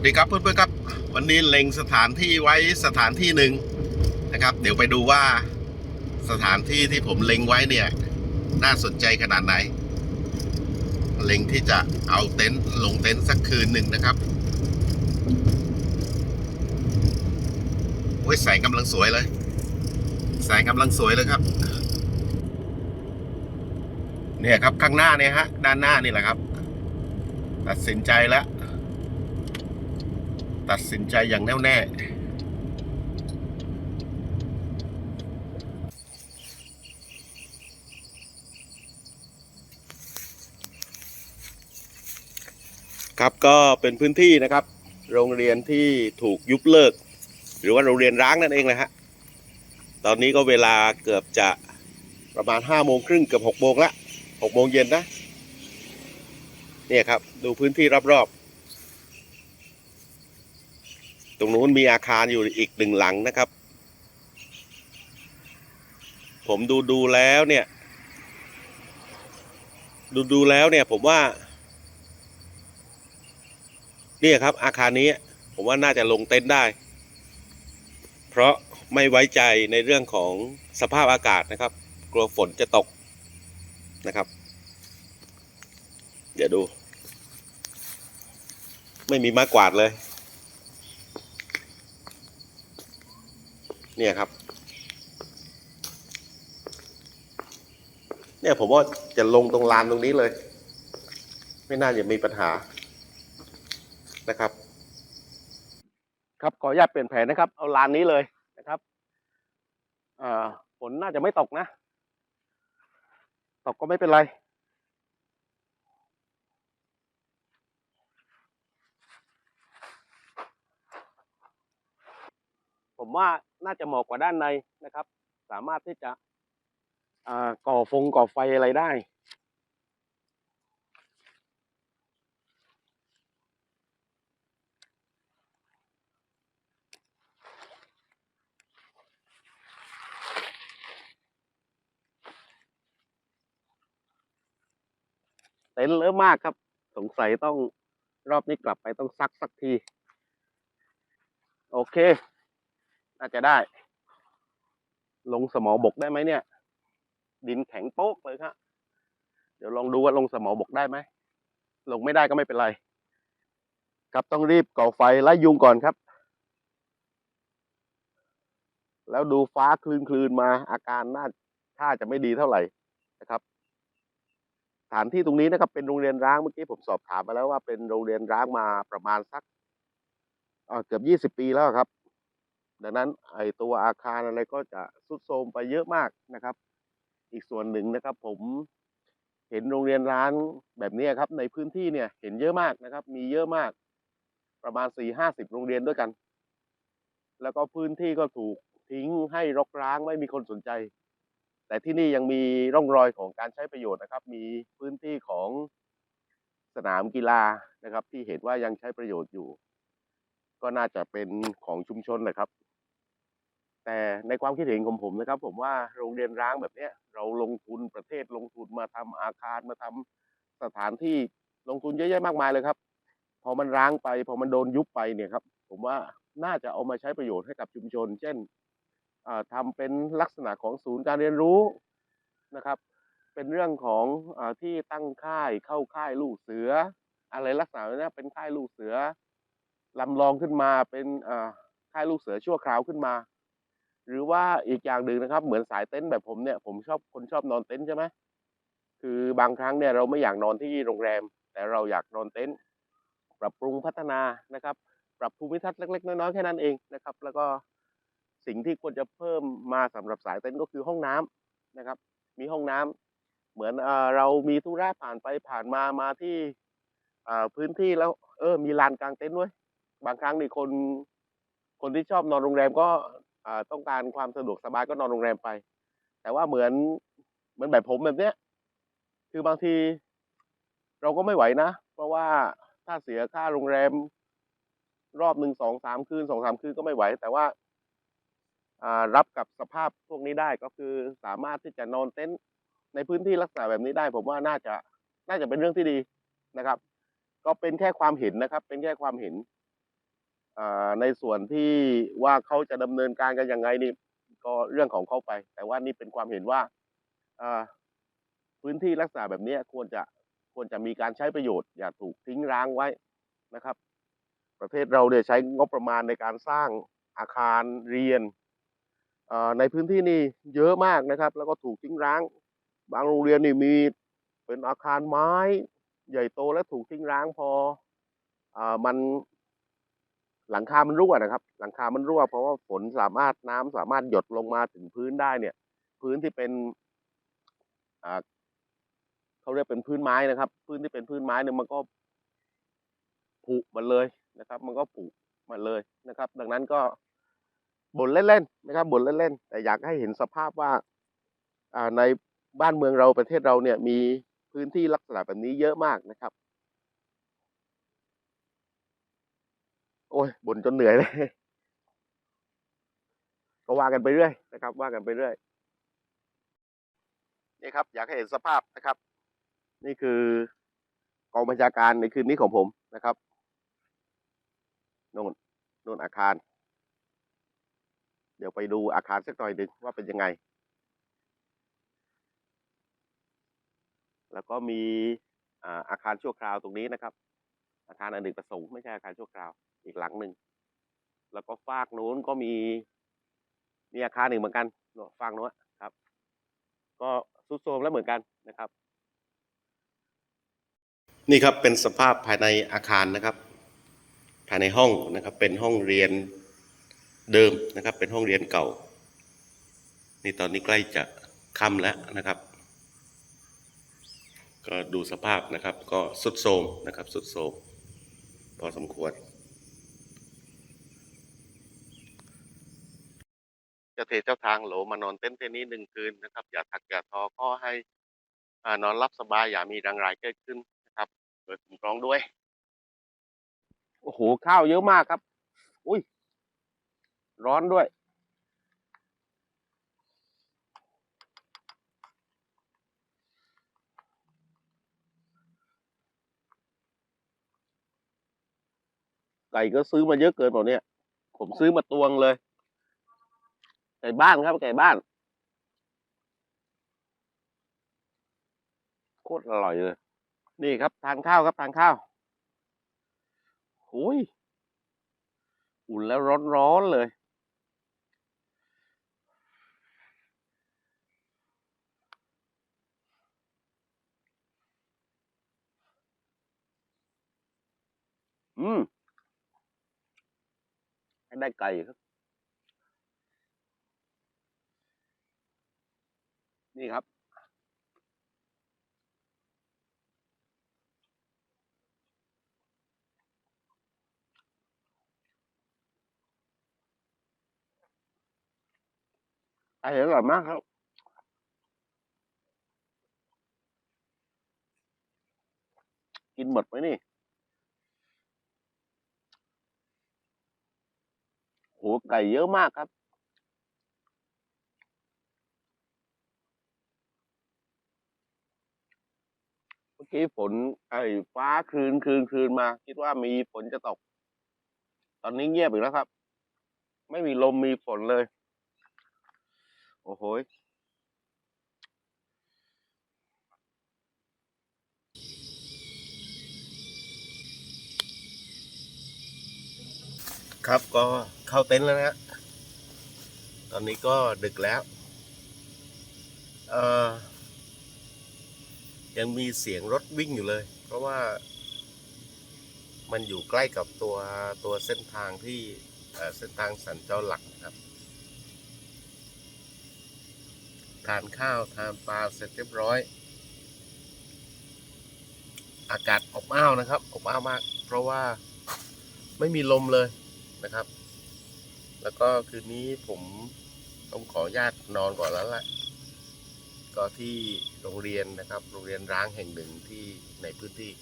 ดีครับเพื่อนๆครับ วันนี้เล็งสถานที่ไว้สถานที่หนึ่งนะครับ เดี๋ยวไปดูว่าสถานที่ที่ผมเล็งไว้เนี่ย น่าสนใจขนาดไหน เล็งที่จะเอาเต็นท์ลงเต็นท์สักคืนหนึ่งนะครับโอ้ยแสงกำลังสวยเลยแสงกำลังสวยเลยครับ เนี่ยครับข้างหน้าเนี่ยฮะ ด้านหน้านี่แหละครับ ตัดสินใจแล้ว ตัดสินใจอย่างแน่วแน่ครับก็เป็นพื้นที่นะครับ โรงเรียนที่ถูกยุบเลิก หรือว่าโรงเรียนร้างนั่นเองนะฮะตอนนี้ก็เวลาเกือบจะประมาณห้าโมงครึ่งเกือบหกโมงละหกโมงเย็นนะเนี่ยครับ ดูพื้นที่รอบๆ ต รงนู้นมีอาคารอยู่อีกหนึ่งหลังนะครับ ผมดูดูแล้วเนี่ย ดูดูแล้วเนี่ยผมว่าเนี่ยครับ อาคารนี้ผมว่าน่าจะลงเต็นท์ได้ เพราะไม่ไว้ใจในเรื่องของสภาพอากาศนะครับ กลัวฝนจะตกนะครับ เดี๋ยวดู ไม่มีม้กวาดเลย เนี่ยครับ เนี่ยผมว่าจะลงตรงลานตรงนี้เลย ไม่น่าจะมีปัญหานะครับ ครับขออนุญาตเปลี่ยนแผนนะครับ เอาลานนี้เลยนะครับอ่าฝนน่าจะไม่ตกนะ ตกก็ไม่เป็นไร ว่าน่าจะเหมาะกว่าด้านในนะครับ สามารถที่จะก่อฟงก่อไฟอะไรได้ เต็นเลอะมากครับ สงสัยต้องรอบนี้กลับไปต้องซักสักที โอเค น่าจะได้ ลงสมอบกได้ไหมเนี่ย ดินแข็งโป๊กเลยครับเดี๋ยวลองดูว่าลงสมอบกได้ไหมลงไม่ได้ก็ไม่เป็นไร ครับต้องรีบก่อไฟไล่ยุงก่อนครับ แล้วดูฟ้าคลืนคลืนมาอาการน่าท่าจะไม่ดีเท่าไหร่นะครับสถานที่ตรงนี้นะครับ เป็นโรงเรียนร้างเมื่อกี้ผมสอบถามมาแล้วว่าเป็นโรงเรียนร้างมาประมาณสักเเกือบยี่สิบปีแล้วครับ ดังนั้นไอตัวอาคารอะไรก็จะทรุดโทรมไปเยอะมากนะครับ อีกส่วนหนึ่งนะครับ ผมเห็นโรงเรียนร้างแบบนี้ครับ ในพื้นที่เนี่ยเห็นเยอะมากนะครับ มีเยอะมาก ประมาณสี่ห้าสิบโรงเรียนด้วยกัน แล้วก็พื้นที่ก็ถูกทิ้งให้รกร้างไม่มีคนสนใจ แต่ที่นี่ยังมีร่องรอยของการใช้ประโยชน์นะครับ มีพื้นที่ของสนามกีฬานะครับ ที่เห็นว่ายังใช้ประโยชน์อยู่ ก็น่าจะเป็นของชุมชนแหละครับ แต่ในความคิดเห็นของผมนะครับ ผมว่าโรงเรียนร้างแบบเนี้ยเราลงทุนประเทศลงทุนมาทำอาคารมาทำสถานที่ลงทุนเยอะแยะมากมายเลยครับ พอมันร้างไป พอมันโดนยุบไปเนี่ยครับ ผมว่าน่าจะเอามาใช้ประโยชน์ให้กับชุมชน เช่นอ่าทำเป็นลักษณะของศูนย์การเรียนรู้นะครับ เป็นเรื่องของอที่ตั้งค่ายเข้าค่ายลูกเสือ อะไรลักษณะนี้เป็นค่ายลูกเสือลำลองขึ้นมาเป็นค่ายลูกเสือชั่วคราวขึ้นมา หรือว่าอีกอย่างหนึ่งนะครับ เหมือนสายเต็นท์แบบผมเนี่ยผมชอบคนชอบนอนเต็นท์ใช่ไหมคือบางครั้งเนี่ยเราไม่อยากนอนที่โรงแรม แต่เราอยากนอนเต็นท์ปรับปรุงพัฒนานะครับ ปรับภูมิทัศน์เล็กๆน้อยๆแค่นั้นเองนะครับ แล้วก็สิ่งที่ควรจะเพิ่มมาสำหรับสายเต็นท์ก็คือห้องน้ำนะครับ มีห้องน้ำเหมือนเออเรามีธุระผ่านไปผ่านมามาที่อ่าพื้นที่แล้ว เออ มีลานกลางเต็นท์ด้วยบางครั้งนี่คนคนที่ชอบนอนโรงแรมก็ ต้องการความสะดวกสบายก็นอนโรงแรมไป แต่ว่าเหมือนเหมือนแบบผมแบบเนี้ย คือบางที เราก็ไม่ไหวนะ เพราะว่าถ้าเสียค่าโรงแรม รอบหนึ่งสองสามคืนสองสามคืนก็ไม่ไหว แต่ว่าารับกับสภาพพวกนี้ได้ก็คือสามารถที่จะนอนเต็นท์ในพื้นที่ลักษณะแบบนี้ได้ ผมว่าน่าจะน่าจะเป็นเรื่องที่ดีนะครับ ก็เป็นแค่ความเห็นนะครับ เป็นแค่ความเห็น ในส่วนที่ว่าเขาจะดำเนินการกันยังไงนี่ก็เรื่องของเขาไป แต่ว่านี่เป็นความเห็นว่าพื้นที่ลักษณะแบบนี้ควรจะควรจะมีการใช้ประโยชน์ อย่าถูกทิ้งร้างไว้นะครับ ประเทศเราเนี่ยใช้งบประมาณในการสร้างอาคารเรียนในพื้นที่นี่เยอะมากนะครับ แล้วก็ถูกทิ้งร้าง บางโรงเรียนนี่มีเป็นอาคารไม้ ใหญ่โตและถูกทิ้งร้างพออมัน หลังคามันรั่วนะครับ หลังคามันรั่ว เพราะว่าฝนสามารถน้ำสามารถหยดลงมาถึงพื้นได้เนี่ย พื้นที่เป็นเขาเรียกเป็นพื้นไม้นะครับ พื้นที่เป็นพื้นไม้เนี่ยมันก็ผุหมันเลยนะครับ มันก็ผุหมันเลยนะครับ ดังนั้นก็บ่นเล่นๆนะครับบ่นเล่นๆแต่อยากให้เห็นสภาพว่าอ่าในบ้านเมืองเราประเทศเราเนี่ยมีพื้นที่ลักษณะแบบนี้เยอะมากนะครับ โอ้ยบ่นจนเหนื่อยเลย ก็ว่ากันไปเรื่อยนะครับ ว่ากันไปเรื่อยนี่ครับ อยากให้เห็นสภาพนะครับ นี่คือกองบัญชาการในคืนนี้ของผมนะครับโน่นโน่นอาคาร เดี๋ยวไปดูอาคารสักหน่อยหนึ่งว่าเป็นยังไง แล้วก็มีอ่าอาคารชั่วคราวตรงนี้นะครับ อาคารอเนกประสงค์ไม่ใช่อาคารชั่วคราวอีกหลังหนึ่งแล้วก็ฟากโน้นก็มีมีอาคารหนึ่งเหมือนกันเนอะฟากนู้นครับ ก็สุดโทรมแล้วเหมือนกันนะครับ นี่ครับเป็นสภาพภายในอาคารนะครับ ภายในห้องนะครับ เป็นห้องเรียนเดิมนะครับ เป็นห้องเรียนเก่า นี่ตอนนี้ใกล้จะค่ำแล้วนะครับ ก็ดูสภาพนะครับ ก็สุดโทรมนะครับ สุดโทรม อสมควร เจ้าเทเจ้าทางโหลมานอนเต้นท์เต้นนี้หนึ่งคืนนะครับ อย่าทักอย่าทอก็ให้อ่านอนรับสบายอย่ามีรังรายเกิดขึ้นนะครับเปิดคุ้มครองด้วย โอ้โห ข้าวเยอะมากครับ อุ้ย ร้อนด้วย ไก่ก็ซื้อมาเยอะเกินเปล่าเนี่ย ผมซื้อมาตวงเลย ไก่บ้านครับไก่บ้าน โคตรอร่อยเลย นี่ครับทานข้าวครับทานข้าวหุยอุ่นแล้วร้อนๆเลย อืม ให้ได้ไก่ครับ นี่ครับ อร่อยมากครับกินหมดไหมนี่ โหไก่เยอะมากครับ เมื่อกี้ฝนไอ้ฟ้าคลืนคลืนคลืนมา คิดว่ามีฝนจะตก ตอนนี้เงียบอีกแล้วครับ ไม่มีลมมีฝนเลย โอ้โห ครับก็เข้าเต็นท์แล้วนะตอนนี้ก็ดึกแล้ว เอ่อ ยังมีเสียงรถวิ่งอยู่เลย เพราะว่า มันอยู่ใกล้กับตัวตัวเส้นทางที่เส้นทางสัญจรหลักครับ ทานข้าวทานปลาเสร็จเรียบร้อย อากาศอบอ้าวนะครับ อบอ้าวมาก เพราะว่าไม่มีลมเลย นะครับ แล้วก็คืนนี้ผมต้องขอญาตนอนก่อนแล้วละก็ที่โรงเรียนนะครับ โรงเรียนร้างแห่งหนึ่งที่ในพื้นที่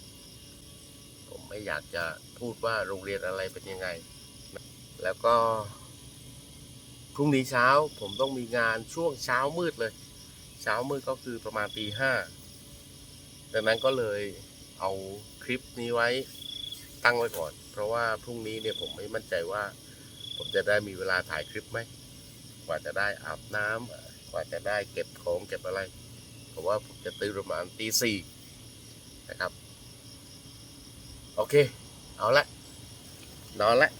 ผมไม่อยากจะพูดว่าโรงเรียนอะไรเป็นยังไง แล้วก็พรุ่งนี้เช้าผมต้องมีงานช่วงเช้ามืดเลย เช้ามืดก็คือประมาณตีห้าดังนั้นก็เลยเอาคลิปนี้ไว้ ตั้งไว้ก่อน เพราะว่าพรุ่งนี้เนี่ยผมไม่มั่นใจว่า ผมจะได้มีเวลาถ่ายคลิปไหมกว่าจะได้อาบน้ำกว่าจะได้เก็บของเก็บอะไรเพราะว่าผมจะตื่นประมาณตีสี่นะครับ โอเค เอาละนอนละ